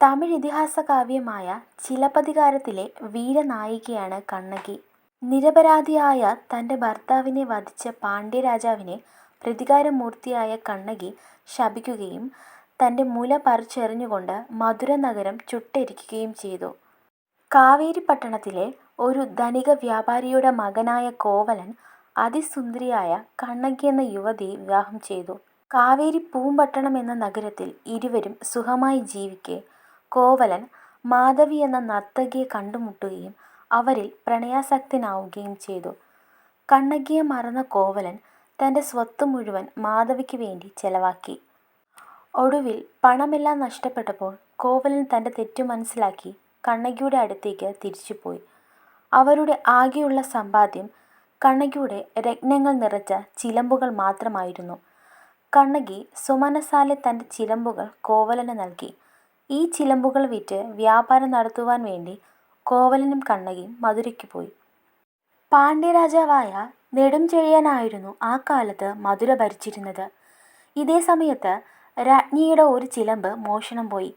തമിഴ് ഇതിഹാസ കാവ്യമായ ചിലപ്പതികാരത്തിലെ വീരനായികയാണ് കണ്ണകി. നിരപരാധിയായ തന്റെ ഭർത്താവിനെ വധിച്ച പാണ്ഡ്യരാജാവിനെ പ്രതികാരമൂർത്തിയായ കണ്ണകി ശപിക്കുകയും തന്റെ മുല പറിച്ചെറിഞ്ഞുകൊണ്ട് മധുര നഗരം ചുട്ടെരിക്കുകയും ചെയ്തു. കാവേരിപട്ടണത്തിലെ ഒരു ധനിക വ്യാപാരിയുടെ മകനായ കോവലൻ അതിസുന്ദരിയായ കണ്ണകി എന്ന യുവതിയെ വിവാഹം ചെയ്തു. കാവേരിപ്പൂമ്പട്ടണം എന്ന നഗരത്തിൽ ഇരുവരും സുഖമായി ജീവിക്കെ കോവലൻ മാധവി എന്ന നർത്തകിയെ കണ്ടുമുട്ടുകയും അവരിൽ പ്രണയാസക്തനാവുകയും ചെയ്തു. കണ്ണകിയെ മറന്ന കോവലൻ തന്റെ സ്വത്ത് മുഴുവൻ മാധവിക്ക് വേണ്ടി ചെലവാക്കി. ഒടുവിൽ പണമെല്ലാം നഷ്ടപ്പെട്ടപ്പോൾ കോവലൻ തന്റെ തെറ്റു മനസ്സിലാക്കി കണ്ണകിയുടെ അടുത്തേക്ക് തിരിച്ചുപോയി. അവരുടെ ആകെയുള്ള സമ്പാദ്യം കണ്ണകിയുടെ രത്നങ്ങൾ നിറച്ച ചിലമ്പുകൾ മാത്രമായിരുന്നു. കണ്ണകി സുമനസ്സാലെ തന്റെ ചിലമ്പുകൾ കോവലന് നൽകി. ഈ ചിലമ്പുകൾ വിറ്റ് വ്യാപാരം നടത്തുവാൻ വേണ്ടി കോവലനും കണ്ണകിയും മധുരയ്ക്ക് പോയി. പാണ്ഡ്യരാജാവായ നെടുംചെഴിയനായിരുന്നു ആ കാലത്ത് മധുര ഭരിച്ചിരുന്നത്. ഇതേ സമയത്ത് രാജ്ഞിയുടെ ഒരു ചിലമ്പ് മോഷണം പോയി.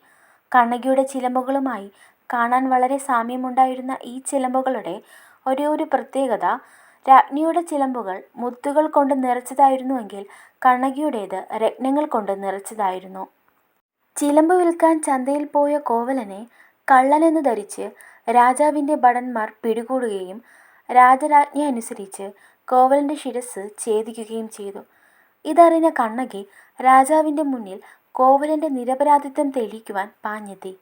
കണ്ണകിയുടെ ചിലമ്പുകളുമായി കാണാൻ വളരെ സാമ്യമുണ്ടായിരുന്ന ഈ ചിലമ്പുകളുടെ ഒരേ ഒരു പ്രത്യേകത രാജ്ഞിയുടെ ചിലമ്പുകൾ മുത്തുകൾ കൊണ്ട് നിറച്ചതായിരുന്നുവെങ്കിൽ കണ്ണകിയുടേത് രത്നങ്ങൾ കൊണ്ട് നിറച്ചതായിരുന്നു. ചിലമ്പ് വിൽക്കാൻ ചന്തയിൽ പോയ കോവലനെ കള്ളനെന്ന് ധരിച്ച് രാജാവിന്റെ ഭടന്മാർ പിടികൂടുകയും രാജരാജ്ഞ അനുസരിച്ച് കോവലന്റെ ശിരസ് ഛേദിക്കുകയും ചെയ്തു. ഇതറിഞ്ഞ കണ്ണകി രാജാവിന്റെ മുന്നിൽ കോവലന്റെ നിരപരാധിത്വം തെളിയിക്കുവാൻ പാഞ്ഞെത്തി.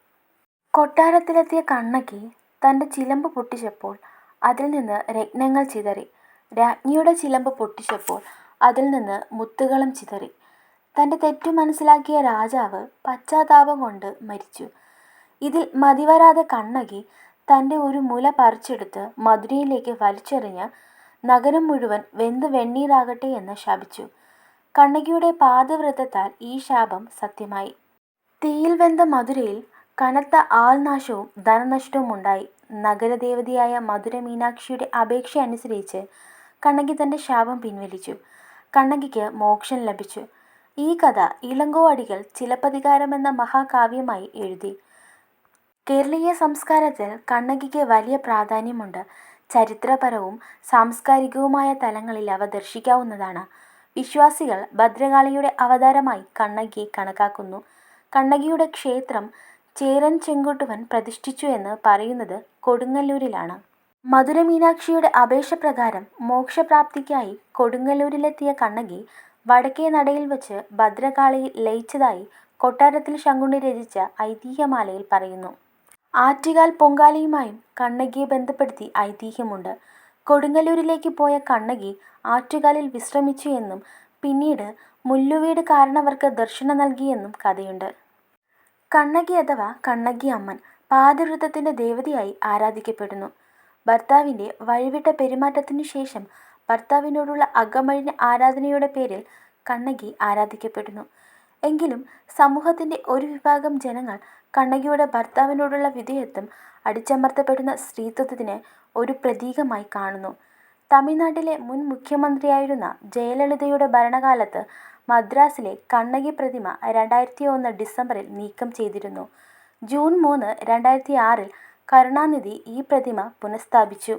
കൊട്ടാരത്തിലെത്തിയ കണ്ണകി തന്റെ ചിലമ്പ് പൊട്ടിച്ചപ്പോൾ അതിൽ നിന്ന് രത്നങ്ങൾ ചിതറി. രാജ്ഞിയുടെ ചിലമ്പ് പൊട്ടിച്ചപ്പോൾ അതിൽ നിന്ന് മുത്തുകളും ചിതറി. തന്റെ തെറ്റു മനസ്സിലാക്കിയ രാജാവ് പശ്ചാത്താപം കൊണ്ട് മരിച്ചു. ഇതിൽ മതിവരാതെ കണ്ണകി തന്റെ ഒരു മുല പറിച്ചെടുത്ത് മധുരയിലേക്ക് വലിച്ചെറിഞ്ഞ് നഗരം മുഴുവൻ വെന്ത് വെണ്ണീരാകട്ടെ എന്ന് ശപിച്ചു. കണ്ണകിയുടെ പാതിവ്രത്യത്താൽ ഈ ശാപം സത്യമായി. തീയിൽ വെന്ത മധുരയിൽ കനത്ത ആൾനാശവും ധനനഷ്ടവും ഉണ്ടായി നഗരദേവതയായ മധുരമീനാക്ഷിയുടെ അപേക്ഷ അനുസരിച്ച് കണ്ണകി തന്റെ ശാപം പിൻവലിച്ചു. കണ്ണകിക്ക് മോക്ഷം ലഭിച്ചു. ഈ കഥ ഇളങ്കോ അടികൾ ചിലപ്പതികാരമെന്ന മഹാകാവ്യമായി എഴുതി. കേരളീയ സംസ്കാരത്തിൽ കണ്ണകിക്ക് വലിയ പ്രാധാന്യമുണ്ട്. ചരിത്രപരവും സാംസ്കാരികവുമായ തലങ്ങളിൽ അവ ദർശിക്കാവുന്നതാണ്. വിശ്വാസികൾ ഭദ്രകാളിയുടെ അവതാരമായി കണ്ണകിയെ കണക്കാക്കുന്നു. കണ്ണകിയുടെ ക്ഷേത്രം ചേരൻ ചെങ്കുട്ടുവൻ പ്രതിഷ്ഠിച്ചു എന്ന് പറയുന്നത് കൊടുങ്ങല്ലൂരിലാണ്. മധുരമീനാക്ഷിയുടെ അപേക്ഷപ്രകാരം മോക്ഷപ്രാപ്തിക്കായി കൊടുങ്ങല്ലൂരിലെത്തിയ കണ്ണകി വടക്കേ നടയിൽ വച്ച് ഭദ്രകാളിയിൽ ലയിച്ചതായി കൊട്ടാരത്തിൽ ശങ്കുണ്ണി രചിച്ച ഐതിഹ്യമാലയിൽ പറയുന്നു. ആറ്റുകാൽ പൊങ്കാലയുമായും കണ്ണകിയെ ബന്ധപ്പെടുത്തി ഐതിഹ്യമുണ്ട്. കൊടുങ്ങല്ലൂരിലേക്ക് പോയ കണ്ണകി ആറ്റുകാലിൽ വിശ്രമിച്ചു എന്നും പിന്നീട് മുല്ലുവീട് കാരണവർക്ക് ദർശനം നൽകിയെന്നും കഥയുണ്ട്. കണ്ണകി അഥവാ കണ്ണകിയമ്മൻ പാതിവ്രത്യത്തിന്റെ ദേവതയായി ആരാധിക്കപ്പെടുന്നു. ഭർത്താവിന്റെ വഴിവിട്ട പെരുമാറ്റത്തിനു ശേഷം ഭർത്താവിനോടുള്ള അകമഴിഞ്ഞ ആരാധനയുടെ പേരിൽ കണ്ണകി ആരാധിക്കപ്പെടുന്നു. എങ്കിലും സമൂഹത്തിന്റെ ഒരു വിഭാഗം ജനങ്ങൾ കണ്ണകിയുടെ ഭർത്താവിനോടുള്ള വിധേയത്വം അടിച്ചമർത്തപ്പെടുന്ന സ്ത്രീത്വത്തിന് ഒരു പ്രതീകമായി കാണുന്നു. തമിഴ്നാട്ടിലെ മുൻ മുഖ്യമന്ത്രിയായിരുന്ന ജയലളിതയുടെ ഭരണകാലത്ത് മദ്രാസിലെ കണ്ണകി പ്രതിമ രണ്ടായിരത്തി ഒന്ന് ഡിസംബറിൽ നീക്കം ചെയ്തിരുന്നു. ജൂൺ മൂന്ന് രണ്ടായിരത്തി ആറിൽ കരുണാനിധി ഈ പ്രതിമ പുനഃസ്ഥാപിച്ചു.